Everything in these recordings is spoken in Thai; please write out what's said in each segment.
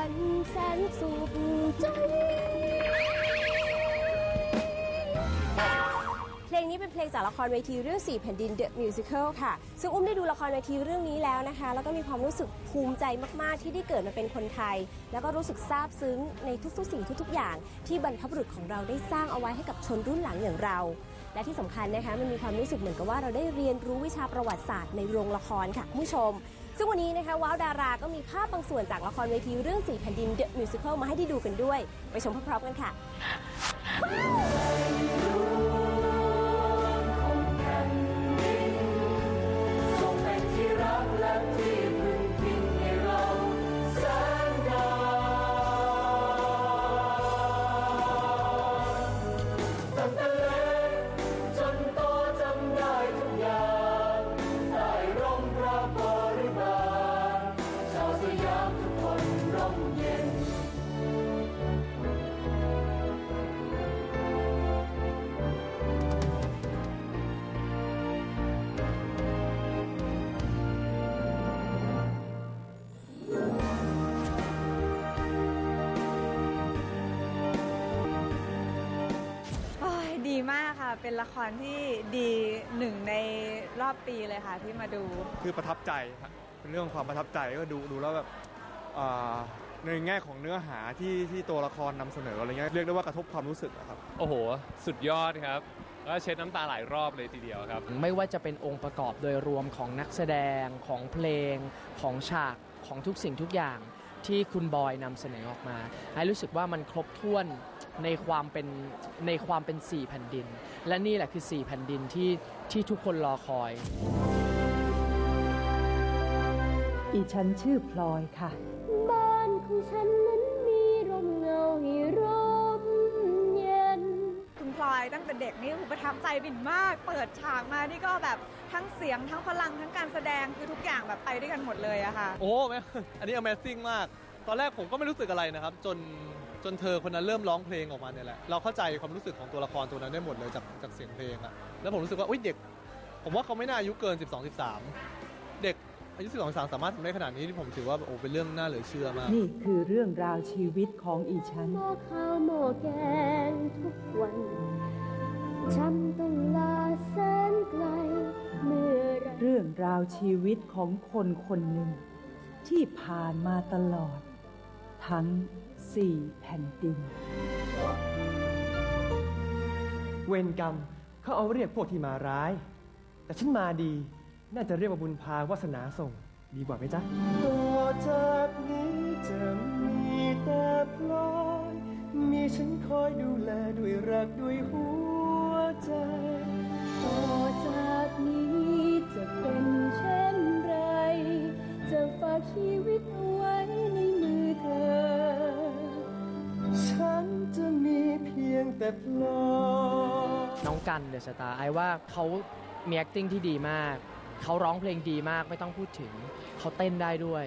วันแสนสุขใจ เพลงนี้เป็นเพลงจากละครเวทีเรื่องสี่แผ่นดิน The Musical ค่ะ ซึ่งอุ้มได้ดูละครเวทีเรื่องนี้แล้วนะคะ แล้วก็มีความรู้สึกภูมิใจมาก ๆ ที่ได้เกิดมาเป็นคนไทย แล้วก็รู้สึกซาบซึ้งในทุก ๆ สิ่งทุก ๆ อย่าง ที่บรรพบุรุษของเราได้สร้างเอาไว้ให้กับชนรุ่นหลังอย่างเรา และที่สำคัญนะคะมันมีความรู้สึกเหมือนกับว่าเราได้เรียนรู้วิชาประวัติศาสตร์ในโรงละครค่ะคุณผู้ชม ซึ่งวันนี้นะคะว้าวดาราก็มีภาพบางส่วนจากละครเวทีเรื่องสีแผ่นดินเดอะมิวสิควลมาให้ได้ดูกันด้วย ไปชมพร้อมๆกันค่ะ เป็นละครที่ดีหนึ่งในรอบปีเลยค่ะที่มาดู คือประทับใจครับเป็นเรื่องของความประทับใจก็ดูดูแล้วแบบอ่าในแง่ของเนื้อหาที่ที่ตัวละครนำเสนออะไรเงี้ยเรียกได้ว่ากระทบความรู้สึกอะครับ โอ้โห สุดยอดครับแล้วเช็ดน้ำตาหลายรอบเลยทีเดียวครับ ไม่ว่าจะเป็นองค์ประกอบโดยรวมของนักแสดงของเพลง ของฉากของทุกสิ่งทุกอย่าง ที่คุณบอยนำเสนอออกมาไอ้รู้สึกว่ามันครบถ้วนในความเป็นในความเป็นสี่แผ่นดิน และนี่แหละคือสี่แผ่นดินที่ที่ทุกคนรอคอย อีฉันชื่อพลอยค่ะ บ นี่คือประทับใจบินมาก เปิดฉากมานี่ก็แบบทั้งเสียงทั้งพลังทั้งการแสดงคือทุกอย่างแบบไปด้วยกันหมดเลยอะค่ะ โอ้แม่อันนี้ Amazing มาก ตอนแรกผมก็ไม่รู้สึกอะไรนะครับ จนจนเธอคนนั้นเริ่มร้องเพลงออกมาเนี่ยแหละ เราเข้าใจความรู้สึกของตัวละครตัวนั้นได้หมดเลยจากจากเสียงเพลงอะแล้วผมรู้สึกว่าอุ้ยเด็ก ผมว่าเขาไม่น่าอายุเกิน 12 13 เด็กอายุ12 13สามารถทำได้ขนาดนี้ที่ผมถือว่าโอ้เป็นเรื่องน่าเหลือเชื่อมาก นี่คือเรื่องราวชีวิตของอีฉัน หม้อข้าวหม้อแกงทุกวัน ฉันต้องลาแสนไกลเมื่อไรเรื่องราวชีวิตของคนคนหนึ่ง ที่ผ่านมาตลอด ทั้งสี่แผ่นดิน เวรกรรมเขาเอาเรียกพวกที่มาร้าย แต่ฉันมาดี น่าจะเรียกว่าบุญพาวาสนาส่ง ดีกว่าไหมจ๊ะต่อจากนี้จะมีแต่พลอยมีฉันคอยดูแลด้วยรักด้วยหัว ใจ ต่อจากนี้จะเป็นเช่นไร จะฝากชีวิตไว้ในมือเธอ ฉันจะมีเพียงแต่พลอน้องกันเดอะสตาร์ไอ้ว่าเขามี acting ที่ดีมาก เขาร้องเพลงดีมากไม่ต้องพูดถึง เขาเต้นได้ด้วย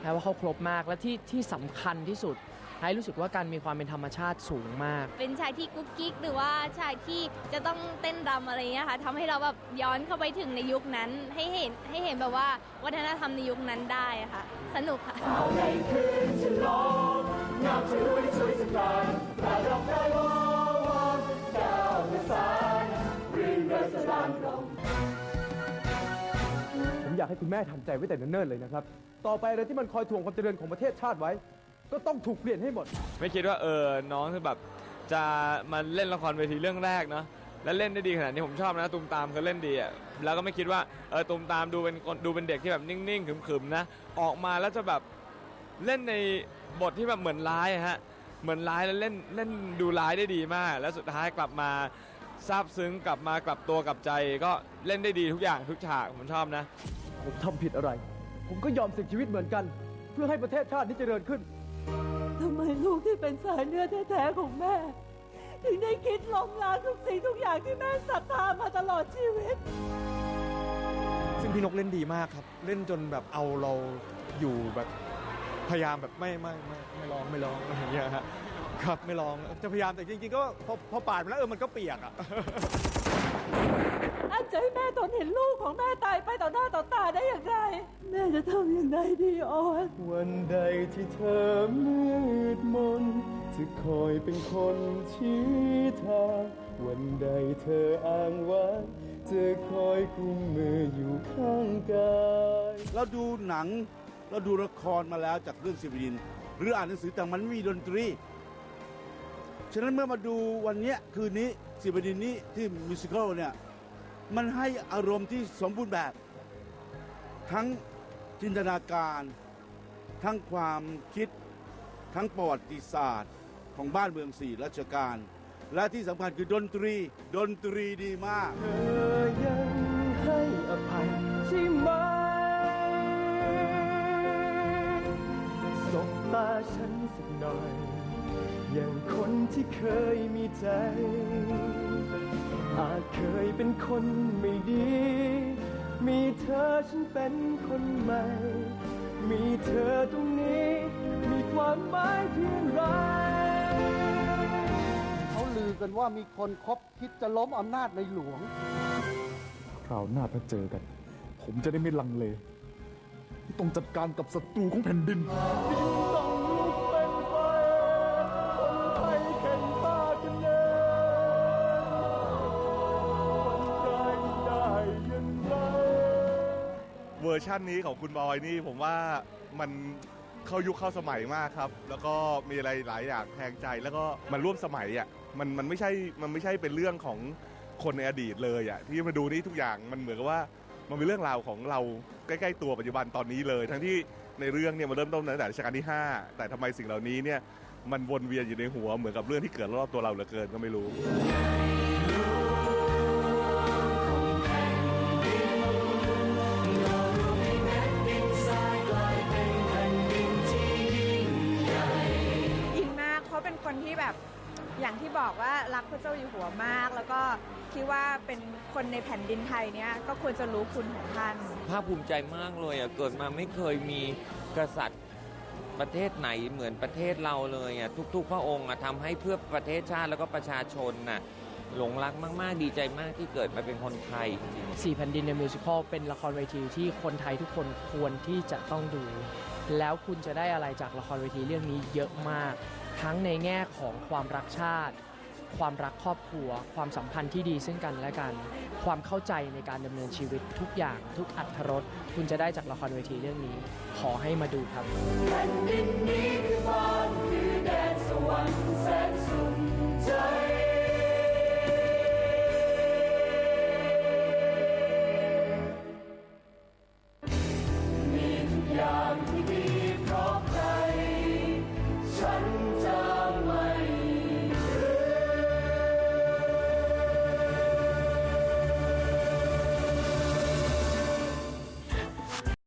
แปลว่าเขาครบมากและที่ที่สำคัญที่สุด ไอ้รู้สึกว่าการมีความเป็นธรรมชาติสูงมาก เป็นฉากที่กุ๊กกิ๊กหรือว่าฉากที่จะต้องเต้นรำอะไรเงี้ยค่ะทำให้เราแบบย้อนเข้าไปถึงในยุคนั้น ให้เห็นให้เห็นแบบว่าวัฒนธรรมในยุคนั้นได้อะค่ะ สนุกค่ะในคืนฉลองงามสวยสวยสงกรานต์ปราดดอกได้วอนดาวประสานรื่นเริงสดานรมผมอยากให้คุณแม่ทำใจไว้แต่เนิ่นๆเลยนะครับ ต่อไปอะไรที่มันคอยถ่วงความเจริญของประเทศชาติไว้ ก็ต้องถูกเปลี่ยนให้หมด ไม่คิดว่าเออน้องคือแบบจะมาเล่นละครเวทีเรื่องแรกเนาะแล้วเล่นได้ดีขนาดนี้ผมชอบนะตูมตามเขาเล่นดีอะแล้วก็ไม่คิดว่าเออตูมตามดูเป็นคนดูเป็นเด็กที่แบบนิ่งๆขึมๆนะออกมาแล้วจะแบบเล่นในบทที่แบบเหมือนร้ายอะฮะเหมือนร้ายแล้วเล่นเล่นดูร้ายได้ดีมาก แล้วสุดท้ายกลับมาซาบซึ้งกลับมากลับตัวกลับใจ ก็เล่นได้ดีทุกอย่างทุกฉากผมชอบนะ ผมทำผิดอะไร ผมก็ยอมเสี่ยงชีวิตเหมือนกัน เพื่อให้ประเทศชาตินี้เจริญขึ้นทำไมลูกที่เป็นสายเลือดแท้ๆของแม่ ถึงได้คิดล้มล้างทุกสิ่งทุกอย่างที่แม่ศรัทธามาตลอดชีวิต ซึ่งพี่นกเล่นดีมากครับ เล่นจนแบบเอาเราอยู่แบบพยายามแบบไม่ไม่ไม่ไม่ร้องไม่ร้องอะไรอย่างเงี้ยฮะ ครับไม่ร้องจะพยายามแต่จริงๆก็พอพอปาดมาแล้วเออมันก็เปียกอะอันจะให้แม่ทนเห็นลูกของแม่ตายไปต่อหน้าต่อตาได้อย่างไร แม่จะทำอย่างไรดีออนวันใดที่เธอมืดมนจะคอยเป็นคนชี้ทางวันใดเธออ้างว้างจะคอยกุมมืออยู่ข้างกายเราดูหนังเราดูละครมาแล้วจากเรื่องสิบดิน หรืออ่านหนังสือแต่มันไม่มีดนตรี ฉะนั้นเมื่อมาดูวันนี้คืนนี้สิบดินนี้ที่มิวสิควลเนี่ยมันให้อารมณ์ที่สมบูรณ์แบบ ทั้งจินตนาการ ทั้งความคิด ทั้งประวัติศาสตร์ของบ้านเมืองสี่ราชการและที่สำคัญคือดนตรีดนตรีดีมากเธอยังให้อภัยใช่ไหมสบตาฉันสักหน่อย อย่างคนที่เคยมีใจ อาจเคยเป็นคนไม่ดี มีเธอฉันเป็นคนใหม่ มีเธอตรงนี้ มีความหมายเพียงไรเขาลือกันว่ามีคนคบคิดจะล้มอำนาจในหลวง คราวหน้าถ้าเจอกัน ผมจะได้ไม่ลังเลที่ต้องจัดการกับศัตรูของแผ่นดิน วอร์ชั่นนี้ของคุณบอยนี่ผมว่ามันเข้ายุคเข้าสมัยมากครับ แล้วก็มีอะไรหลายอย่างแทงใจแล้วก็มันร่วมสมัยอะมันมันไม่ใช่มันไม่ใช่เป็นเรื่องของคนในอดีตเลยอะที่มาดูนี่ทุกอย่างมันเหมือนกับว่ามันเป็นเรื่องราวของเราใกล้ ๆ ตัวปัจจุบันตอนนี้เลย ทั้งที่ในเรื่องเนี่ยมันเริ่มต้นตั้งแต่รัชกาลที่ 5 แต่ทำไมสิ่งเหล่านี้เนี่ยมันวนเวียนอยู่ในหัวเหมือนกับเรื่องที่เกิดรอบตัวเราเหลือเกินก็ไม่รู้ คนที่แบบอย่างที่บอกว่ารักพระเจ้าอยู่หัวมาก แล้วก็คิดว่าเป็นคนในแผ่นดินไทยเนี้ยก็ควรจะรู้คุณของท่าน ภาคภูมิใจมากเลยอะเกิดมาไม่เคยมีกษัตริย์ประเทศไหนเหมือนประเทศเราเลยอะทุก ๆ พระองค์อะทำให้เพื่อประเทศชาติแล้วก็ประชาชนน่ะหลงรักมาก ๆ ดีใจมากที่เกิดมาเป็นคนไทยจริงสี่แผ่นดินในมิวสิควลเป็นละครเวทีที่คนไทยทุกคนควรที่จะต้องดู แล้วคุณจะได้อะไรจากละครเวทีเรื่องนี้เยอะมาก ทั้งในแง่ของความรักชาติ ความรักครอบครัว ความสัมพันธ์ที่ดีซึ่งกันและกัน ความเข้าใจในการดำเนินชีวิตทุกอย่าง ทุกอัธรสคุณจะได้จากละครเวทีเรื่องนี้ ขอให้มาดูครับแผ่นดินนี้คือบ้านคือแดนสวรรค์แสนสุขใจ